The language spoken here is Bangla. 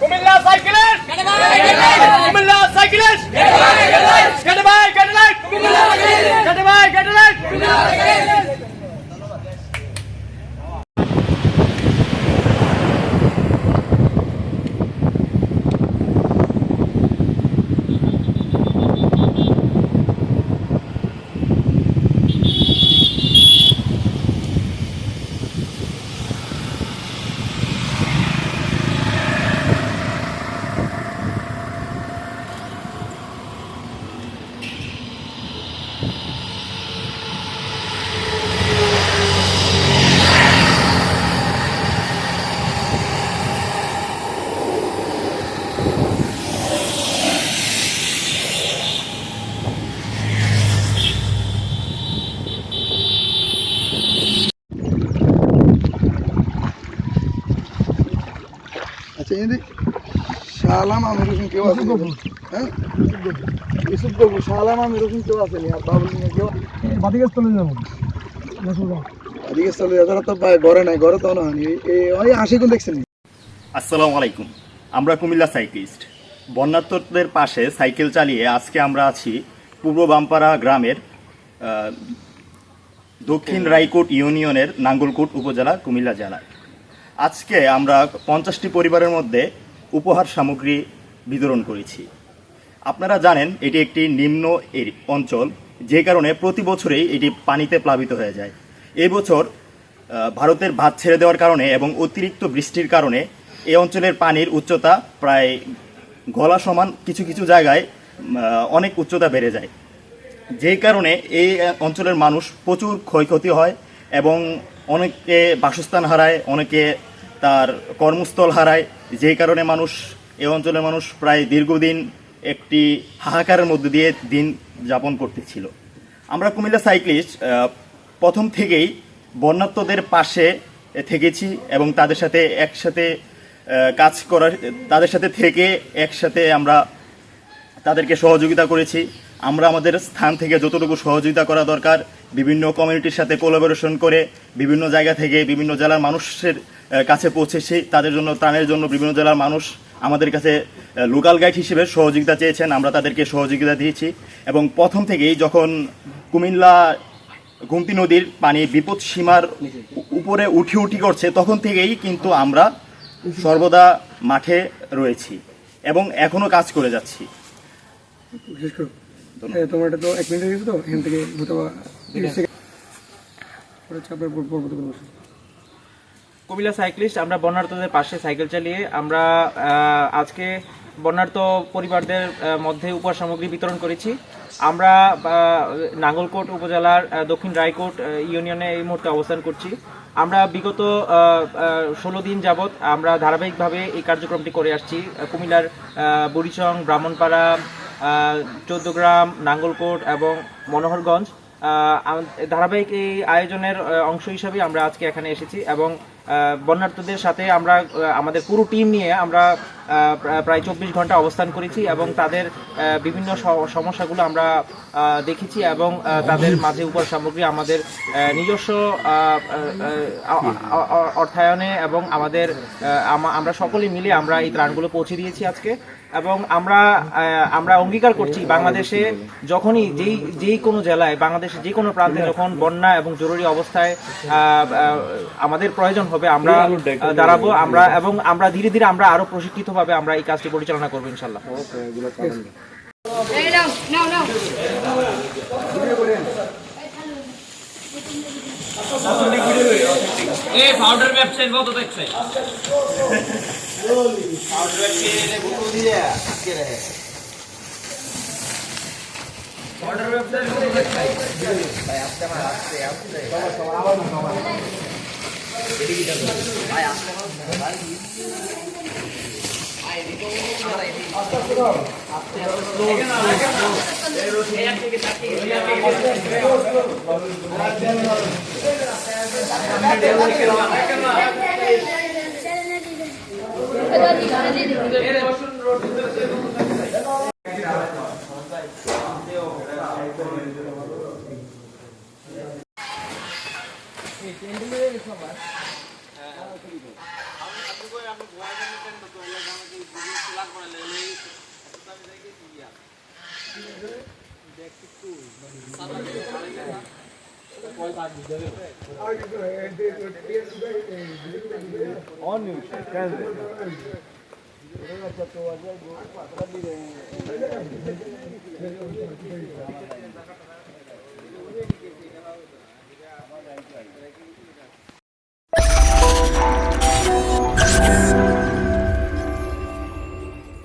কুমিল্লা সাইকেলিস্ট কুমিল্লা সাইকেলিস্ট কেটে ভাই কেটে লাইট আমির হোসেন কেউ আছে হ্যাঁ ইসুফ গবু শালাম আমির হোসেন কেউ আছে আর বাবুল কেউ বাদিকে চলে যাব। রসগোল্লা চলে যায় তো ঘরে নাই ঘরে তো হানি ওই আশি গুণ দেখছেন আসসালামু আলাইকুম। আমরা কুমিল্লা সাইক্লিস্ট বন্যাত্মদের পাশে সাইকেল চালিয়ে আজকে আমরা আছি পূর্ব বামপাড়া গ্রামের দক্ষিণ রায়কোট ইউনিয়নের নাঙ্গলকোট উপজেলা কুমিল্লা জেলায়। আজকে আমরা পঞ্চাশটি পরিবারের মধ্যে উপহার সামগ্রী বিতরণ করেছি। আপনারা জানেন, এটি একটি নিম্ন অঞ্চল, যে কারণে প্রতি বছরেই এটি পানিতে প্লাবিত হয়ে যায়। এই বছর ভারতের ভাত ছেড়ে দেওয়ার কারণে এবং অতিরিক্ত বৃষ্টির কারণে এই অঞ্চলের পানির উচ্চতা প্রায় গলা সমান কিছু কিছু জায়গায় অনেক উচ্চতা বেড়ে যায়। যেই কারণে এই অঞ্চলের মানুষ প্রচুর ক্ষয়ক্ষতি হয় এবং অনেকে বাসস্থান হারায়, অনেকে তার কর্মস্থল হারায়। যেই কারণে মানুষ এই অঞ্চলের মানুষ প্রায় দীর্ঘদিন একটি হাহাকারের মধ্যে দিয়ে দিন যাপন করতেছিল। আমরা কুমিল্লা সাইক্লিস্ট প্রথম থেকেই বন্যাত্মদের পাশে থেকেছি এবং তাদের সাথে একসাথে কাজ করার, তাদের সাথে থেকে একসাথে আমরা তাদেরকে সহযোগিতা করেছি। আমরা আমাদের স্থান থেকে যতটুকু সহযোগিতা করা দরকার, বিভিন্ন কমিউনিটির সাথে কোলাবোরেশন করে, বিভিন্ন জায়গা থেকে বিভিন্ন জেলার মানুষের কাছে পৌঁছেছি তাদের জন্য, ত্রাণের জন্য বিভিন্ন জেলার মানুষ আমাদের কাছে লোকাল গাইড হিসেবে সহযোগিতা চেয়েছেন, আমরা তাদেরকে সহযোগিতা দিয়েছি। এবং প্রথম থেকেই যখন কুমিল্লা গুমতি নদীর পানি বিপদ সীমার উপরে উঠি উঠি করছে, তখন থেকেই কিন্তু আমরা সর্বদা মাঠে রয়েছি এবং এখনও কাজ করে যাচ্ছি। তোমার এটা তো এক মিনিট হয়ে গেছে তো এখান থেকে কুমিল্লা সাইক্লিস্ট আমরা বন্যার্থদের পাশে সাইকেল চালিয়ে আমরা আজকে বন্যার্থ পরিবারদের মধ্যে উপহার সামগ্রী বিতরণ করেছি। আমরা নাঙ্গলকোট উপজেলার দক্ষিণ রায়কোট ইউনিয়নে এই মুহূর্তে অবস্থান করছি। আমরা বিগত ষোলো দিন যাবৎ আমরা ধারাবাহিকভাবে এই কার্যক্রমটি করে আসছি। কুমিল্লার বুড়িচং ব্রাহ্মণপাড়া চৌদ্দগ্রাম নাঙ্গলকোট এবং মনোহরগঞ্জ। ধারাবাহিক এই আয়োজনের অংশ হিসাবে আমরা আজকে এখানে এসেছি এবং বন্যার্থদের সাথে আমরা আমাদের পুরো টিম নিয়ে আমরা প্রায় চব্বিশ ঘণ্টা অবস্থান করেছি এবং তাদের বিভিন্ন সমস্যাগুলো আমরা দেখেছি এবং তাদের মাঝে উপর সামগ্রী আমাদের নিজস্ব অর্থায়নে এবং আমাদের আমরা সকলে মিলে আমরা এই ত্রাণগুলো পৌঁছে দিয়েছি আজকে এবং আমরা আমরা অঙ্গীকার করছি বাংলাদেশে যখনই যেই যেই কোনো জেলায়, বাংলাদেশের যে কোনো প্রান্তে যখন বন্যা এবং জরুরি অবস্থায় আমাদের প্রয়োজন হবে আমরা দাঁড়াবো আমরা এবং আমরা ধীরে ধীরে আমরা আরও প্রশিক্ষিত ভাবে আমরা এই কাজটি পরিচালনা করব ইনশাল্লাহ। এই পাউডার ব্যবসায় কত দেখছে পাউডার ব্যবসায়গুলো দিয়ে আজকে রহে पाउडर व्यवसाय भाई आपके हाथ से road On news, can they?